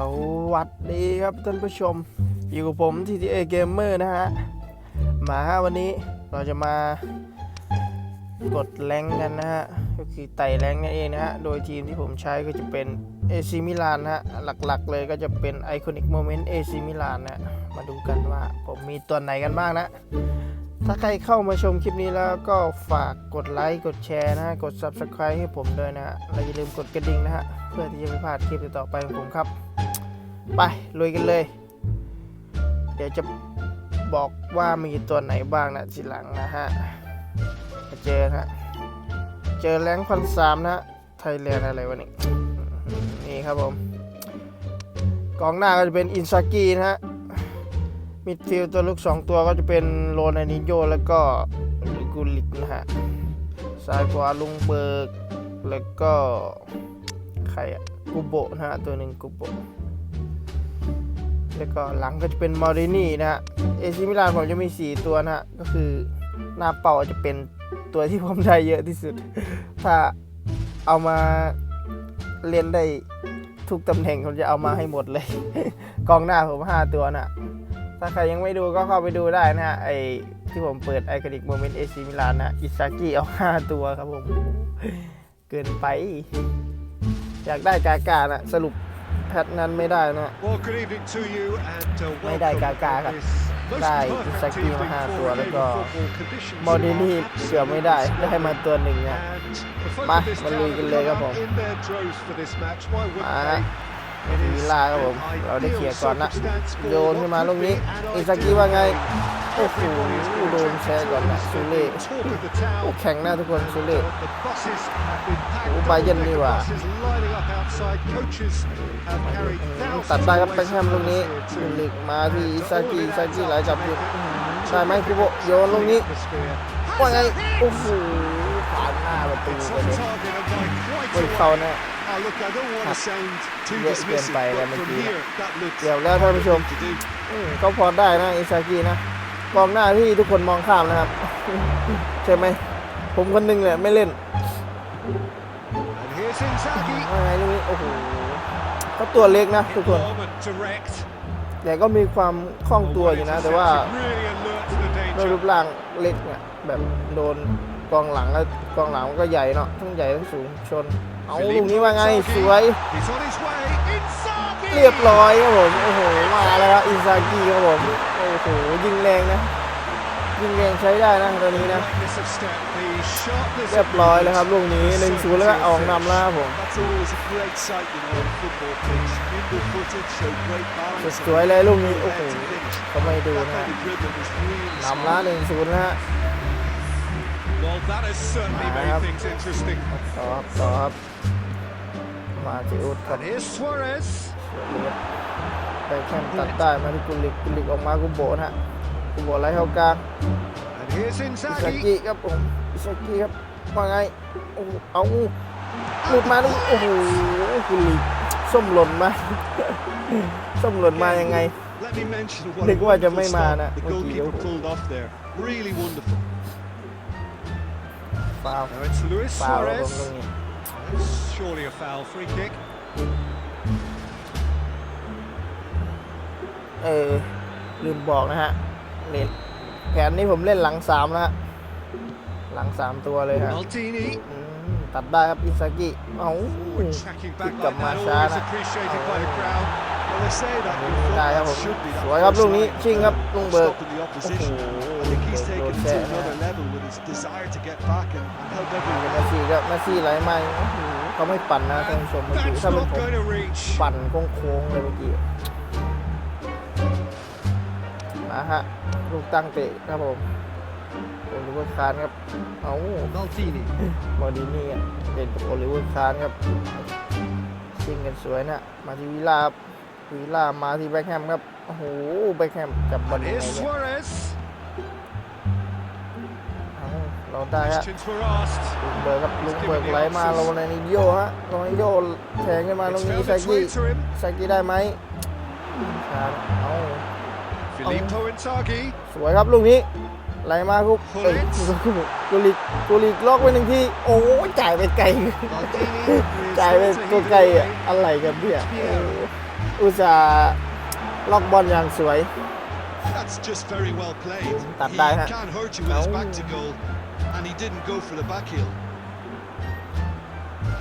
สวัสดีครับท่านผู้ชม อยู่กับผม TTA Gamer นะฮะ มาฮะวันนี้เราจะมากดแรงกันนะฮะ ก็คือไต่แรงนั่นเองนะฮะ โดยทีมที่ผมใช้ก็จะเป็น AC Milan นะฮะ หลักๆเลยก็จะเป็น Iconic Moment AC Milan นะฮะมาดูกันว่าผมมีตัวไหนกันบ้างนะ ถ้าใครเข้ามาชมคลิปนี้แล้วก็ฝากกดไลค์กดแชร์นะฮะ กด Subscribe ให้ผมด้วยนะฮะและอย่าลืมกดกระดิ่งนะฮะ เพื่อที่จะไม่พลาดคลิปต่อๆไปของผมครับ ไปลุยกันเลย เดี๋ยวจะบอกว่ามีตัวไหนบ้างนะทีหลังนะฮะมาเจอฮะเจอแรงพันสามนะไทยแลนด์อะไรวะนี่นี่ครับผมกองหน้าก็จะเป็นอินซากินะฮะมิดฟิลด์ตัวลูกสองตัวก็จะเป็นโรนัลดิโยแล้วก็กูลิกนะฮะซ้ายขวาลุงเบิร์ก แล้วก็ ใครอะกูโบนะฮะ ตัวหนึ่งกูโบ แล้วก็หลังก็จะเป็นมอรินี่นะฮะเอซิมิลานผมจะมี 4 ตัวนะฮะก็คือหน้าเป่าจะเป็นตัวที่ผมได้เยอะที่สุด ถ้าเอามาเล่นได้ทุกตำแหน่งผมจะเอามาให้หมดเลย กองหน้าผม 5 ตัวนะถ้าใครยังไม่ดูก็เข้าไปดูได้นะฮะไอที่ผมเปิดไอคอนิกโมเมนต์เอซิมิลานนะอิซากิเอา 5 ตัวครับผม เกินไป อยากได้กากานะสรุป แพทนั้นไม่ได้นะ Well, good evening to you and uh, ไม่ได้ welcome กากาครับ this most ได้ perfect อิซากิมา evening ห้า for ตัว a แล้วก็ football conditions มอดินี่ are เสือไม่ได้ ได้มาตัวหนึ่งเนี่ย And the folk มา of this มา town ลุยกันเลยครับผม come out in their droves for this match. Why wouldn't มา they? มาถึงวิลล่าครับผม an เราได้เคลียร์ก่อนนะ circumstance for โยนขึ้นมาลูกนี้ what could be อิ an ซากิว่าไง ideal โอ้โหโดนแชร์ก่อนนะซูเล่โอ้แข่งหน้าทุกคนซูเล่โอ้ไปเย็นนี่ว่าตัดได้ครับไปแชมตรงนี้ลิกมาที่ซากิซากิหลายจับผิดใช่ไหมคุโบโยนตรงนี้ว่าไงโอ้โหผ่านหน้าประตูไปเลยบนเขาแน่เยอะเกินไปแล้วเมื่อกี้เดี๋ยวแล้วท่านผู้ชมก็พอได้นะอิซากินะ กองหน้าที่ทุกคนมองข้ามนะครับ ใช่ไหม ผมคนหนึงเนี่ยไม่เล่น And here's Inzaghi. ว่าไงลูกนี้โอ้โหเขาตัวเล็กนะทุกคน แต่ก็มีความคล่องตัวอยู่นะ แต่ว่า Really alert to the ด้วยรูปร่างเล็กเนี่ยแบบโดนกองหลังแล้วกองหลังมันก็ใหญ่เนาะทั้งใหญ่ทั้งสูงชน เอาลูกนี้ว่าไงสวย เรียบร้อยครับผม โอ้โห มาแล้วครับอินซากิครับผม หยิงแรงนะ ยิงแรงใช้ได้นะตัวนี้นะเรียบร้อยแล้วครับลูกนี้1นศูนย์แล้วก็ออกนำแล้วครับผมสวยเลยลูกนี้โอ้โหก็ไม่ดูนะนำแล้วหนึ่งศูนย์นะครับตอครับต่อครับมาจิอุดครับ And here's Suarez. ไปแข่งตัดได้มาที่กุลิกกุลิกออกมากุโบะนะฮะกุโบะไหลเข้ากลาง And here's อิซา Inzaghi. กิครับผมอิซากิครับว่าไงโอ้โหเอาหลุดมาดูโอ้โหกุลิกส้มหล่นมาส้มหล่นมายังไง Let me mention what a นึกว่าจะไม่ wonderful มา stop นะ the เมื่อกี้ goalkeeper pulled off there. Really wonderful. ฟาว Now it's Luis ฟาวครับผม Suarez. ตรงนี้ เออ ลืมบอกนะฮะเล่นแผนนี้ผมเล่นหลังสามแล้วฮะ หลังสามตัวเลยฮะ Maldini. อืมตัดได้ครับอิซากิเอ้า Forward tracking back Kick up like that. Machado. Always appreciated by the crowd. Well, they say that นี่ before ได้ครับผม that should be ส that วยครับ first ลูกนี้ line. ชิงครับลุงเบิร์ก Stopping the โอ้โห opposition. I think he's โด taken น it แช่ to นะ another level with his desire to get back and, and help everyone. นาซีครับนาซีไหลมาโอ้โหเขาไม่ปั่นนะท่านผู้ชมเมื่อกี้ That's ถ้าเป็น not ผม going to reach. ปั่นโค้งๆเลยเมื่อกี้มา ฮะลูกตั้งเตะครับผมโอลิเวอร์คานครับ เอ้า Maldini. มอร์ดินี่อะเด่นกับโอลิเวอร์คานครับซิ่งกันสวยนะมาที่วิลล่าครับวิลล่ามาที่แบ็คแฮมครับ โอ้โห แบ็คแฮมจับบอล And ยังไง here's เนี่ย Suarez. เอ้าเราได้ฮะ Questions were asked. ลุงเบิร์กครับลุงเบิร์กไหลมาโรนัลดินโยฮะโรนัลดินโยแทงขึ้นมาตรง It's นี้ found ซา its กิ way to him. ซากิได้ไหมครับเอ้า Filippo Inzaghi. สวยครับลูกนี้ไหลมาคุกเอ้ยกูลิกกูลิกล็อกไปหนึ่งทีโอ้ยจ่ายไปไกล Maldini. จ่ายไป is ตัว to ไกล heave it อะ away. อะไรกันเนี่ย Piero. อุตส่าห์ล็อกบอลอย่างสวย That's just very well played. Tạt He đai ha. can't hurt you with his Ấu. back to goal, and he didn't go for the back heel.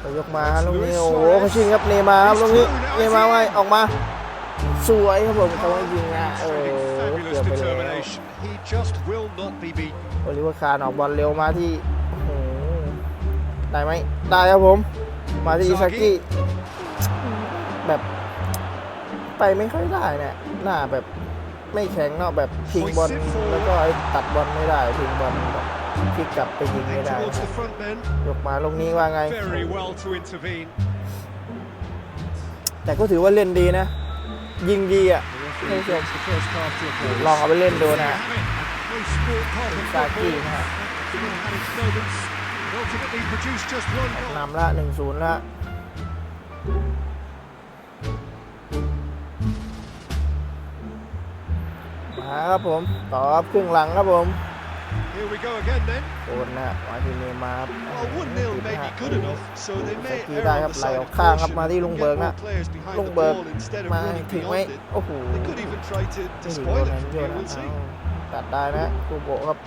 ไปยกมาฮะลูกนี้โอ้โหเขาชิงครับเนย์มาร์ครับลูกนี้เนย์มาร์ไว้ออกมา สวยครับผมเขาไม่ยิงนะโอ้ Showing เกื fabulous อบไปแล้ว determination. He just will not be beaten. โอลิเวอร์คาร์นออกบอลเร็วมาที่โอ้โหได้ไหมได้ครับผม มาที่อิซากิแบบไปไม่ค่อยได้เนี่ยหน้าแบบไม่แข็งเนาะแบบพิงบอลแล้วก็ไอ้ตัดบอลไม่ได้พิงบอลแบบพลิกกลับไปยิง And ไม่ได้ towards the front men, ยกมาลงนี้ว่าไง very well to intervene. แต่ก็ถือว่าเล่นดีนะ ยิงดีอะ The referee gets the first half to a close. ลองเอาไปเล่นดูนะ There you have it. No sport half of ซากิ football. นะฮะ Still had its moments. and Ultimately produced just one goal. นำละหนึ่งศูนย์ละมาครับผม ต่อครับครึ่งหลังครับผม Here we go again then. โอนนะฮะมาที่เนย์มาร์ครับ Well, 1-0 may be good enough, so they may ซากิ err ได้ on ครับ the ไหล side อ of อกข้างครับ caution มาที่ลุง and เบิร์ get กนะ more players behind ลุง the เบิร์ก ball instead of มา running ถึงไหม beyond it. โอ้โห They could even try to, to ไม่ถึงโด spoil น it นั้น from โย here, นนะ we'll see. เอาตัดได้นะกูโบะครับ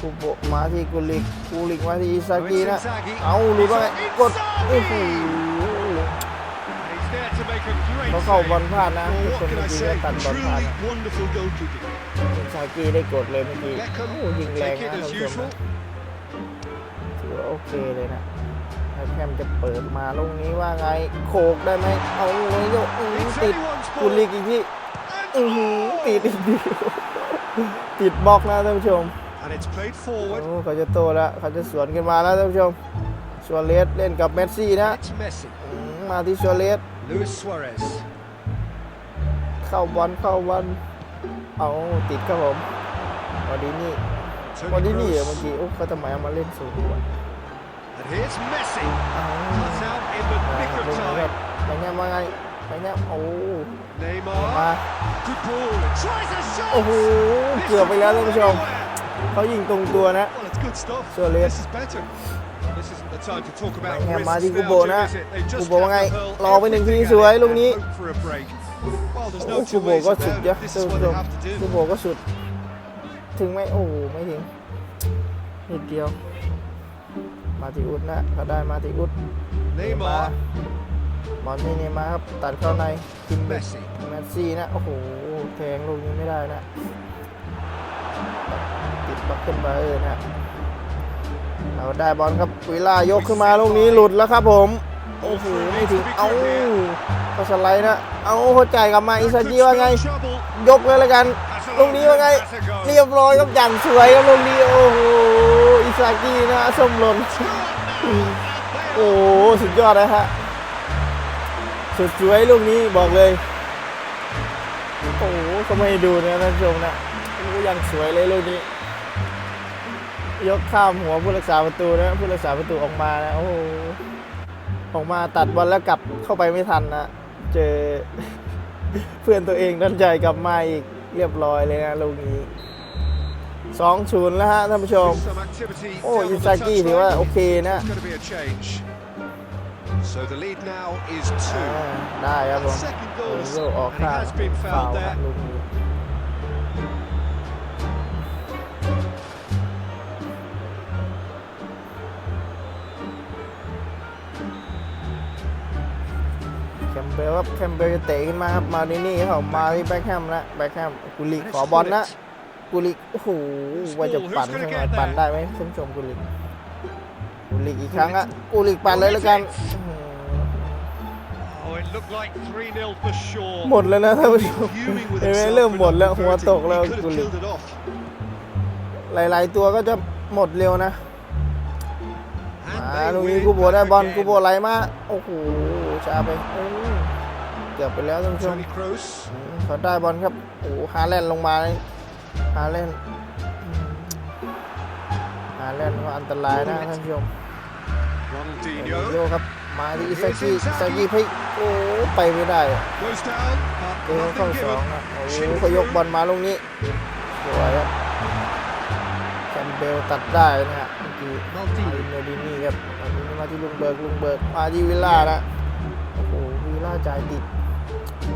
กูโบะมาที่กุลิกกุลิกมาที่อิซากินะเอาหรือว่าไงกดโอ้โห เขาเข้าบอล save. พลาดนะ Well, คน what can เมื่อ I กี้ say? ก็ตัดบอลพลาด Truly นะ wonderful goalkeeping. อิซากิได้กดเลยเมื่อกี้ Beckham โอ้ยิงแรง take นะ it ท่าน as ผู้ชม usual. นะถือว่าโอเคเลยนะไอ้แคมจะเปิดมาลูกนี้ว่าไง โขกได้ไหมเอาเลยโยกอื้อหือ It's ติด anyone's กุลิก ball. อีกที่ And อือหือ oh! ติดอีกทีติดบล็อกนะท่านผู้ชม And it's played โอ้ forward. เขาจะโตแล้วเขาจะสวนกันมาแล้วท่านผู้ชมชัวเลสเล่นกับเมสซี่นะ It's Messi. อืมมาที่ชัวเลส Luis Suarez. เข้าบอลเข้าบอลเอาติดครับผมวันนี้นี่วัน Toni นี้นี่เหรอ Kroos. เมื่อกี้โอ้เขาทำไมเอามาเล่นสูงกว่า And here's Messi. อ้าว Cut out in the มา nick ครับ of ลูกนี้ครับ time. ไปเงี้ยมาไงไปเงี้ยโอ้ Neymar. มา Good ball. Tries a shot. โอ้โหเกือบไปแล้วท่านผู้ชมเขายิงตรงตัวนะ Well, it's good stuff. Suarez. This is better. This isn't the time to talk ไป about เงี้ย risks มาที่กู now, โบ Jim, นะ is it? They กู just โบว่าไง have to hurl รอไปหนึ่งที everything สวย at it ลูกนี้ and hope for a break. Well, there's โอ้ no กู two โบ ways ก็ about สุด it. เยอะ This ท่าน is ผู้ what ช they ม have to กู do. โบก็สุด ถึงไหมโอ้โหไม่ถึงนิดเดียว มาที่อุดนะเขาได้มาที่อุด Neymar. บอลนี่เนย์มาร์ครับตัดเข้าในกินเม Messi. แมสซี่นะโอ้โหแทงลูกนี้ไม่ได้นะติดบล็อกขึ้นมาเออนะ เราได้บอลครับวิลายกขึ้นมาลูกนี้หลุดแล้วครับผมโอ้โหไม่ถึงเอ้าก็สไลด์นะเอ้าเขาจ่ายกลับมาอิซากิว่าไง ยกเลยละกันลูกนี้ว่าไง เรียบร้อยครับอย่างสวยครับลูกนี้โอ้โหอิซากินะส้มหล่นโอ้โหสุดยอดนะฮะสุดสวยลูกนี้บอกเลยโอ้โหเขาไม่ดูนะท่านผู้ชมนะอ้โหยังสวยเลยลูกนี้ ยกข้ามหัวผู้รักษาประตูนะผู้รักษาประตูออกมานะโอ้โหออกมาตัดบอลแล้วกลับเข้าไปไม่ทันนะเจอเพื่อนตัวเองดันใจกลับมาอีกเรียบร้อยเลยนะลูกนี้สองศูนย์แล้วฮะท่านผู้ชม Some activity โอ้ down on อิ the ซากิถือว่า touchline. โอเคนะ There's going to be a change. So the lead now is อ่า two. ได้ครับผม Second โอ้ goal is โหออก and he ข้าง has been ฟา fouled วครับ there. ลูกนี้ เบลครับแคมเบลจะเตะขึ้นมาครับมาดินี่เขามาที่แบ็คแฮมแล้วแบ็คแฮมกุลิขอบอลนะกุลิโอ้โหว่าจะปั่นสักหน่อยปั่นได้ไหมท่านผู้ชมกุลิกุลิอีกครั้งอะกุลิปั่นเลยแล้วกันอื้อหือ Oh, it looked like 3-0 for sure. หมดแล้วนะท่านผู้ชม Fuming with เห็นไหม himself เริ่ม for หมด not แล้วหัว converting. ตกแล้ว He could กุ have ลิ killed it off. หลาย ๆ ตัวก็จะหมดเร็วนะ And มา they ลูกนี้ win กูโบได้บอล back กูโบ again. ไหลมาโอ้โหช้าไปโอ้ย เกือบไปแล้วท่านผู้ชม Toni Kroos. อืมเขาได้บอลครับโอ้โหฮาแลนด์ลงมาเลยฮาแลนด์อืมฮาแลนด์ก็อันตรายนะท่านผู้ชมโย Ronaldinho ครับมาที่อิซากิอิซากิพลิกโอ้ไปไม่ได้อะ goes down. เกม But เข้า nothing สอง given. นะโอ้โหเขายกบอลมาลูกนี้สวยครับแคมเบลตัดได้นะฮะเมื่อกี้มาที่เมดินี่ครับอันนี้มาที่ลุงเบิร์กลุงเบิร์กมาที่วิลล่านะโอ้โหวิลล่าจ่ายติด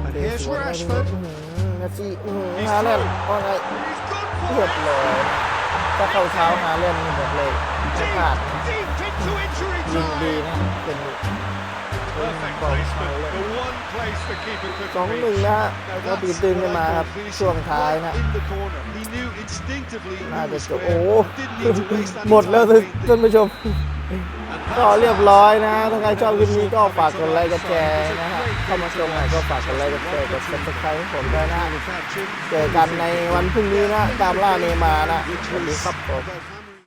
And เตะ here's สวนไปถึง Rashford. เมสซี่อื้อหือฮาแลนด์ว่าไง He's gone เรีย for บ it. ร้อยถ้าเข้าเท้าฮาแลนด์นี่บอกเลยไม่พลาด Deep, deep into injury ยิงดี time. นะ เป็น Perfect บอล placement. ฮาแลนด์ The one place the keeper could สองหนึ่งนะฮะก็ตื่นตื่นกันมาครับช่วงท้ายนะ In the corner. He knew instinctively he น่า knew จะ the จบ square. โอ้โห Didn't need to waste any หมดแล้ว time ท่านผู้ชม And ก็เรียบร้อยนะ ถ้าใครชอบคลิปนี้ก็ฝากกดไลค์กดแชร์นะฮะเข้ามาชมใหม่ก็ฝากกดไลค์กดแชร์กด subscribe ให้ผมด้วยนะเจอกันในวันพรุ่งนี้นะตามล่าเนมานะสวัสดีครับผม